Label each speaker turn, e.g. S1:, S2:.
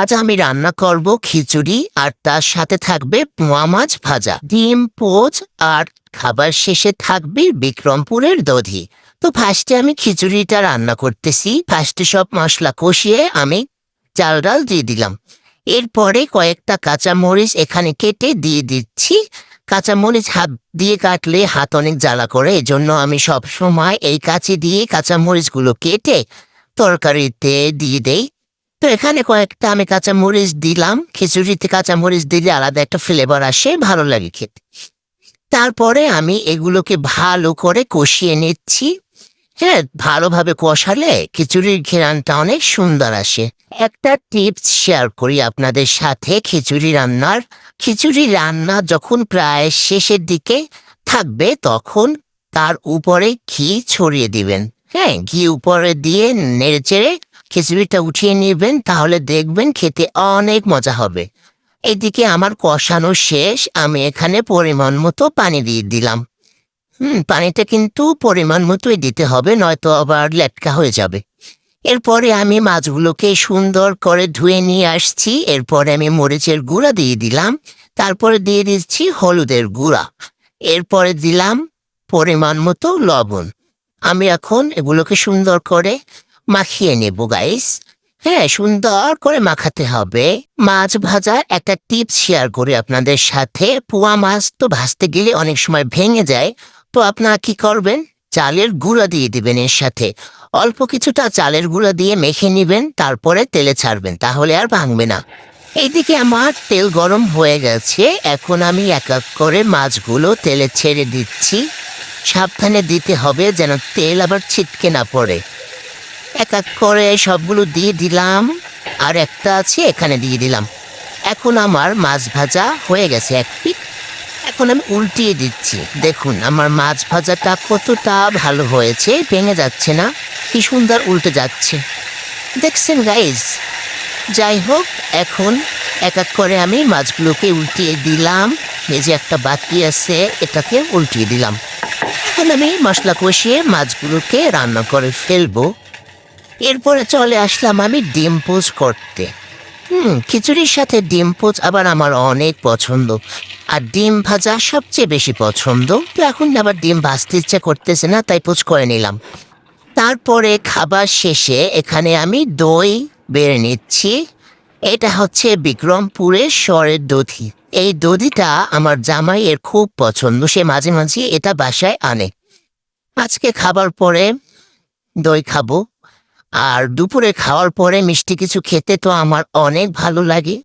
S1: আজ আমি রান্না করব খিচুড়ি আর তার সাথে থাকবে পোয়া মাছ ভাজা। ডিম, পোচ আর খাবার শেষে থাকবে বিক্রমপুরের দধি। তো ফার্স্টে আমি খিচুড়িটা রান্না করতেছি। ফার্স্টে সব মশলা কষিয়ে আমি চাল ডাল দিয়ে দিলাম। এরপরে কয়েকটা কাঁচামরিচ এখানে কেটে দিয়ে দিচ্ছি। কাঁচামরিচ হাত দিয়ে কাটলে হাত অনেক জ্বালা করে, এজন্য আমি সব সময় এই কাঁচি দিয়ে কাঁচামরিচগুলো কেটে তরকারিতে দিয়ে দেই। তো এখানে কয়েকটা আমি কাঁচামরিচ দিলাম। খিচুড়িতে কাঁচামরিচ দিলে আলাদা একটা ফ্লেভার আসে, ভালো লাগে খেতে। তারপরে আমি এগুলোকে ভালো করে কষিয়ে নিচ্ছি। হ্যাঁ ভালোভাবে কষালে খিচুড়ির ঘেরানটা অনেক সুন্দর আসে। একটা টিপস শেয়ার করি আপনাদের সাথে খিচুড়ি রান্নার। খিচুড়ি রান্না যখন প্রায় শেষের দিকে থাকবে, তখন তার উপরে ঘি ছড়িয়ে দিবেন। হ্যাঁ ঘি উপরে দিয়ে নেড়ে চেড়ে খিচুড়িটা উঠিয়ে নেবেন, তাহলে দেখবেন খেতে অনেক মজা হবে। এদিকে আমার কষানো শেষ, আমি এখানে পরিমাণ মতো পানি দিয়ে দিলাম। হুম, পানিটা কিন্তু পরিমাণ মতোই দিতে হবে, নয়তো আবার লেটকা হয়ে যাবে। এরপরে আমি মাছগুলোকে সুন্দর করে ধুয়ে নিয়ে আসছি। এরপরে আমি মরিচের গুঁড়া দিয়ে দিলাম। তারপরে দিয়ে দিচ্ছি হলুদের গুঁড়া। এরপরে দিলাম পরিমাণ মতো লবণ। আমি এখন এগুলোকে সুন্দর করে মাখিয়ে নেব গাইস হ্যাঁ সুন্দর করে মাখাতে হবে। মাছ ভাজার একটা টিপস শেয়ার করি আপনাদের সাথে। পোয়া মাছ তো ভাজতে গেলে অনেক সময় ভেঙে যায়। তো আপনারা কি করবেন? চালের গুঁড়া দিয়ে দিবেন এর সাথে। অল্প কিছুটা চালের গুঁড়া দিয়ে মেখে নিবেন, তারপরে তেলে ছাড়বেন, তাহলে আর ভাঙবে না। এইদিকে আমার তেল গরম হয়ে গেছে। এখন আমি এক এক করে মাছগুলো তেলে ছেড়ে দিচ্ছি। সাবধানে দিতে হবে যেন তেল আবার ছিটকে না পড়ে। এক এক করে সবগুলো দিয়ে দিলাম, আর একটা আছে এখানে দিয়ে দিলাম। এখন আমার মাছ ভাজা হয়ে গেছে এক পিঠ এখন আমি উল্টিয়ে দিচ্ছি। দেখুন, আমার মাছ ভাজাটা কতটা ভালো হয়েছে, ভেঙে যাচ্ছে না, কি সুন্দর উল্টে যাচ্ছে। দেখছেন গাইজ যাই হোক, এখন এক এক করে আমি মাছগুলোকে উল্টিয়ে দিলাম। এই যে একটা বাকি আছে, এটাকে উল্টিয়ে দিলাম। এখন আমি মশলা কষিয়ে মাছগুলোকে রান্না করে ফেলব। এরপরে চলে আসলাম আমি ডিম পোজ করতে। হুম, খিচুড়ির সাথে ডিম পোচ আবার আমার অনেক পছন্দ। আর ডিম ভাজা সবচেয়ে বেশি পছন্দ। তো এখন আবার ডিম ভাজতে ইচ্ছে করতেছে না, তাই পোচ করে নিলাম। তারপরে খাবার শেষে এখানে আমি দই বেড়ে নিচ্ছি। এটা হচ্ছে বিক্রমপুরের স্বরের দধি। এই দধিটা আমার জামাইয়ের খুব পছন্দ, সে মাঝে মাঝে এটা বাসায় আনে। আজকে খাবার পরে দই খাব। আর দুপুরে খাওয়ার পরে মিষ্টি কিছু খেতে তো আমার অনেক ভালো লাগে।